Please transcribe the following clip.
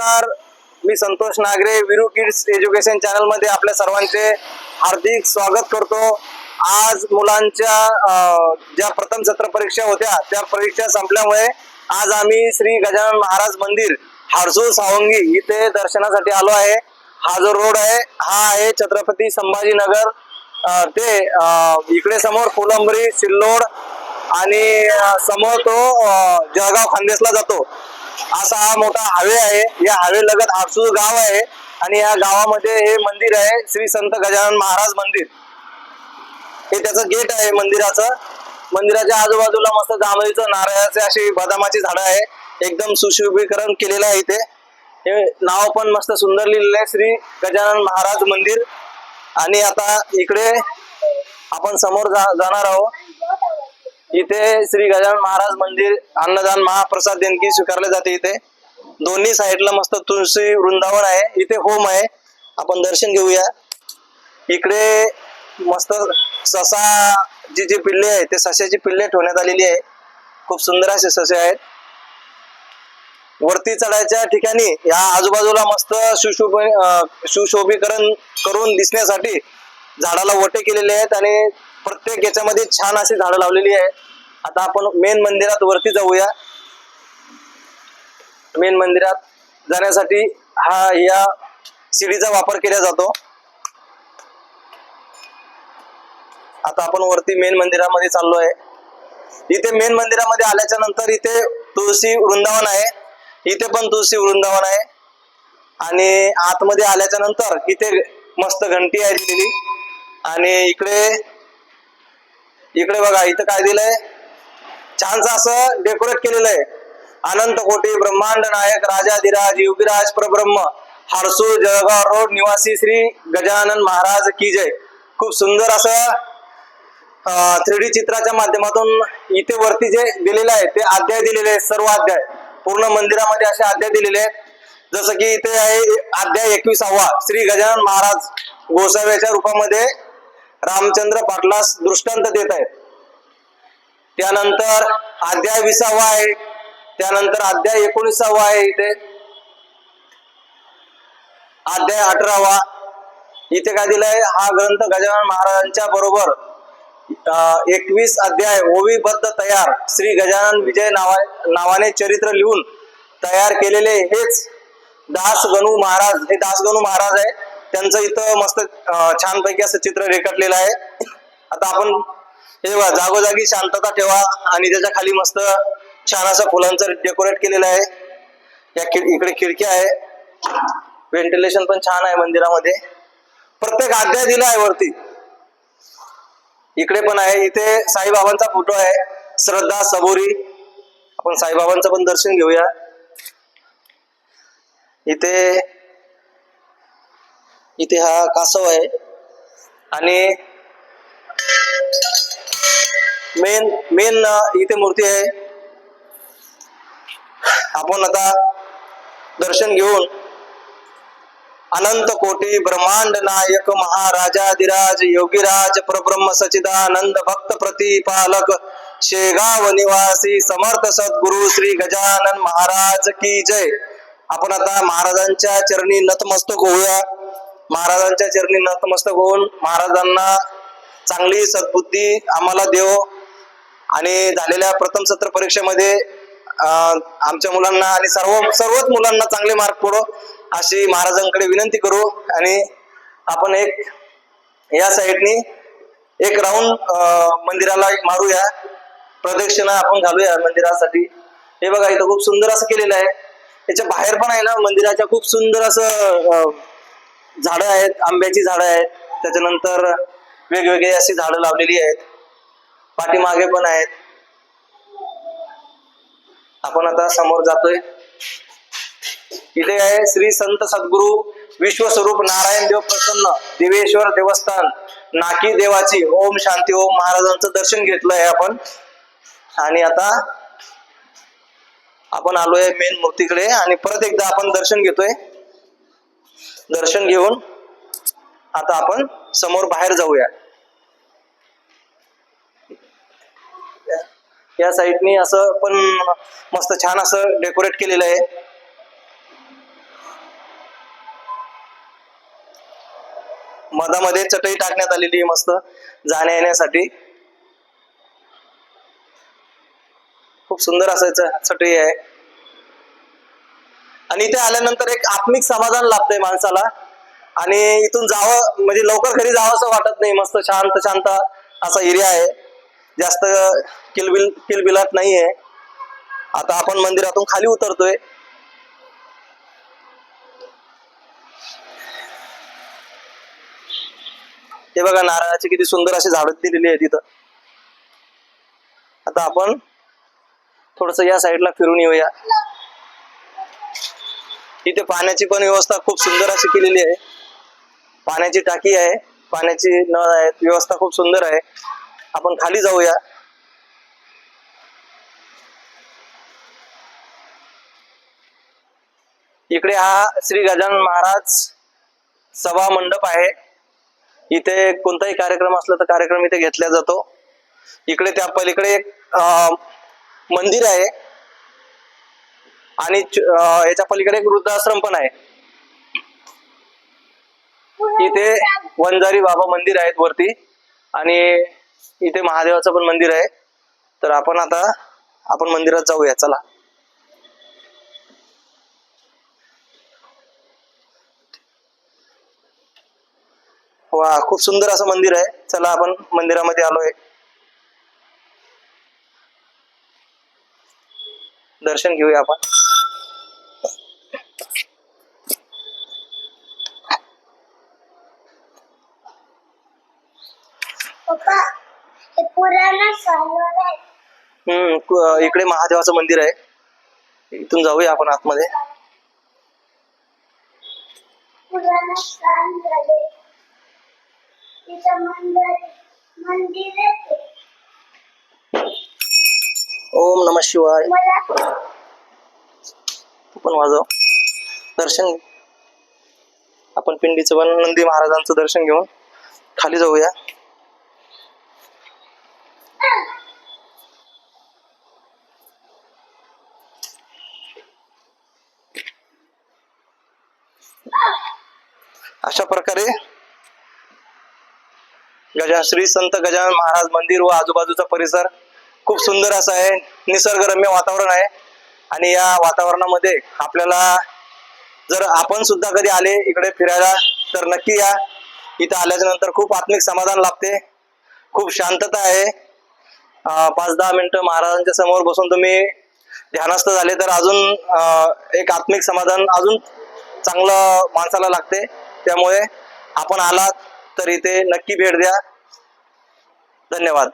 नमस्कार. मी Santosh Nagare Viru kids education चॅनलमध्ये आपल्या सर्वांचे हार्दिक स्वागत करतो. आज मुलांच्या ज्या प्रथम सत्र परीक्षा होत्या त्या परीक्षा संपल्यामुळे आज आम्ही श्री गजानन महाराज मंदिर हारसूर सावंगी इथे दर्शनासाठी आलो आहे. हा जो रोड आहे हा आहे छत्रपती संभाजीनगर. ते इकडे समोर फुलंबरी सिल्लोड आणि समोर तो जळगाव खानदेशला जातो. असा हा मोठा हावे आहे. या हावे लगत हाडसूळ गाव आहे आणि या गावामध्ये हे मंदिर आहे श्री संत गजानन महाराज मंदिर. हे त्याचं गेट आहे मंदिराचं. मंदिराच्या आजूबाजूला मस्त जांभळीचं नारळाचे अशी बदामाची झाडं आहे. एकदम सुशोभीकरण केलेलं आहे इथे. हे नाव पण मस्त सुंदर लिहिलेलं आहे श्री गजानन महाराज मंदिर. आणि आता इकडे आपण समोर जा जाणार आहोत. इथे श्री गजानन महाराज मंदिर अन्नदान महाप्रसाद देणगी स्वीकारले जाते इथे. दोन्ही साईडला मस्त तुळशी वृंदावन आहे. इथे होम आहे. आपण दर्शन घेऊया. इकडे मस्त ससा जी जी पिल्ले आहे ते सस्याची पिल्ले ठेवण्यात आलेली आहे. खूप सुंदर असे ससे आहेत. वरती चढायच्या ठिकाणी या आजूबाजूला मस्त सुशोभ सुशोभीकरण करून दिसण्यासाठी झाडाला वटे केलेले आहेत आणि प्रत्येक याच्यामध्ये छान अशी झाडं लावलेली आहेत आता आपण मेन मंदिरात वरती जाऊया. मेन मंदिरात जाण्यासाठी हा या शिडीचा वापर केला जातो. आता आपण वरती मेन मंदिरामध्ये चाललो आहे इथे मेन मंदिरामध्ये आल्याच्यानंतर इथे तुळशी वृंदावन आहे. इथे पण तुळशी वृंदावन आहे. आणि आतमध्ये आल्याच्यानंतर इथे मस्त घंटी आहे दिलेली. आणि इकडे इकडे बघा इथं काय दिलंय? छानसं असं डेकोरेट केलेलं आहे. अनंत कोटी ब्रह्मांड नायक राजाधिराज युगिराज प्रब्रह्म हाडसूळ जळगाव रोड निवासी श्री गजानन महाराज की जय. खूप सुंदर असं थ्री डी चित्राच्या माध्यमातून इथे वरती जे दिलेलं आहे ते अध्याय दिलेले आहेत सर्व अध्याय. पूर्ण मंदिरामध्ये असे अध्याय दिलेले आहेत. जसं की इथे आहे अध्याय एकविसावा श्री गजानन महाराज गोसाव्याच्या रूपामध्ये रामचंद्र पाटलास दृष्टांत देत आहेत. त्यानंतर अध्याय विसावा आहे. त्यानंतर अध्याय एकोणीसावा आहे इथे. अध्याय अठरावा. इथे काय दिलाय? हा ग्रंथ गजानन महाराजांच्या बरोबर एकवीस अध्याय ओवीबद्ध तयार श्री गजानन विजय नावा नावाने चरित्र लिहून तयार केलेले हेच दास गणू महाराज हे दास गणू महाराज आहे त्यांचं इथं मस्त छानपैकी असं चित्र रेखाटलेलं आहे. आता आपण हे बघा जागोजागी शांतता ठेवा आणि त्याच्याखाली मस्त छान असं फुलांचं डेकोरेट केलेलं आहे. या खिड इकडे खिडक्या आहे. व्हेंटिलेशन पण छान आहे मंदिरामध्ये. प्रत्येक अध्याय दिला आहे वरती. इकडे पण आहे. इथे साईबाबांचा फोटो आहे. श्रद्धा सबोरी. आपण साईबाबांचं पण दर्शन घेऊया. इथे इथे हा कासव आहे. आणि मेन मेन इथे मूर्ती आहे. आपण आता दर्शन घेऊन अनंत कोटी ब्रह्मांड नायक महाराजाधिराज योगीराज परब्रह्म सचिदानंद भक्त प्रतिपालक शेगाव निवासी समर्थ सद्गुरु श्री गजानन महाराज की जय. आपण आता महाराजांच्या चरणी नतमस्तक होऊया. महाराजांच्या चरणी नतमस्तक होऊन महाराजांना चांगली सद्बुद्धी आम्हाला देव आणि झालेल्या प्रथम सत्र परीक्षेमध्ये आमच्या मुलांना आणि सर्व सर्वच मुलांना चांगले मार्क पडो अशी महाराजांकडे विनंती करू आणि आपण एक या साईडनी एक राऊंड मंदिराला एक मारूया. प्रदक्षिणा आपण घालूया मंदिरासाठी. हे बघा इथं खूप सुंदर असं केलेलं आहे. त्याच्या बाहेर पण आहे ना मंदिराच्या खूप सुंदर असं झाडं आहेत आंब्याची झाडं आहेत. त्याच्यानंतर वेगवेगळी अशी झाडं लावलेली आहेत. पाठीमागे पण आहेत. आपण आता समोर जातोय. इथे आहे श्री संत सद्गुरु विश्वस्वरूप नारायण देव प्रसन्न देवेश्वर देवस्थान नाकी देवाची ओम शांती ओम महाराजांचं दर्शन घेतलंय आपण. आणि आता आपण आलोय मेन मूर्तीकडे आणि परत एकदा आपण दर्शन घेतोय. दर्शन घेऊन आता आपण समोर बाहेर जाऊया. या साईडनी असं पण मस्त छान असं डेकोरेट केलेलं आहे. मधामध्ये चटई टाकण्यात आलेली आहे मस्त जाण्या येण्यासाठी. खूप सुंदर असायचं चटई आहे. आणि इथे आल्यानंतर एक आत्मिक समाधान लाभतंय माणसाला. आणि इथून जावं म्हणजे लवकर घरी जावं असं वाटत नाही. मस्त शांत शांत असा एरिया आहे. जास्त किलबिल किलबिलाट नाहीये. आता आपण मंदिरातून खाली उतरतोय. हे बघा नारळाची किती सुंदर अशी झाड दिलेली आहे तिथं आता आपण थोडस या साईडला फिरून येऊया. इथे पाण्याची पण व्यवस्था खूप सुंदर अशी केलेली आहे. पाण्याची टाकी आहे पाण्याची नळ आहे व्यवस्था खूप सुंदर आहे. आपण खाली जाऊया. इकडे हा श्री गजानन महाराज सभा मंडप आहे. इथे कोणताही कार्यक्रम असला तर कार्यक्रम इथे घेतला जातो. इकडे त्या पलीकडे एक मंदिर आहे. आणि याच्या पलीकडे एक वृद्धाश्रम पण आहे. इथे वंजारी बाबा मंदिर आहेत वरती. आणि इथे महादेवाचं पण मंदिर आहे. तर आपण आता आपण मंदिरात जाऊया. चला. वा खूप सुंदर असं मंदिर आहे. चला आपण मंदिरामध्ये आलोय. दर्शन घेऊया आपण पप्पा हे पुराणा सरोवर आहे हम्म इकडे महादेवाचं मंदिर आहे. इथून जाऊया आपण आतमध्ये. ओम नम शिवाय. तू पण वाजव. दर्शन आपण पिंडीचं पण नंदी महाराजांचं दर्शन घेऊन खाली जाऊया. अशा प्रकारे गजा श्री संत गजानन महाराज मंदिर व आजूबाजूचा परिसर खूप सुंदर असा आहे. निसर्गरम्य वातावरण आहे. आणि या वातावरणामध्ये आपल्याला जर आपण सुद्धा कधी आले इकडे फिरायला तर नक्की या. इथं आल्याच्यानंतर खूप आत्मिक समाधान लाभते. खूप शांतता आहे. पाच दहा मिनिटं महाराजांच्या समोर बसून तुम्ही ध्यानस्थ झाले तर अजून एक आत्मिक समाधान अजून चांगलं माणसाला लागते. त्यामुळे आपण आलात तर इथे नक्की भेट द्या. धन्यवाद.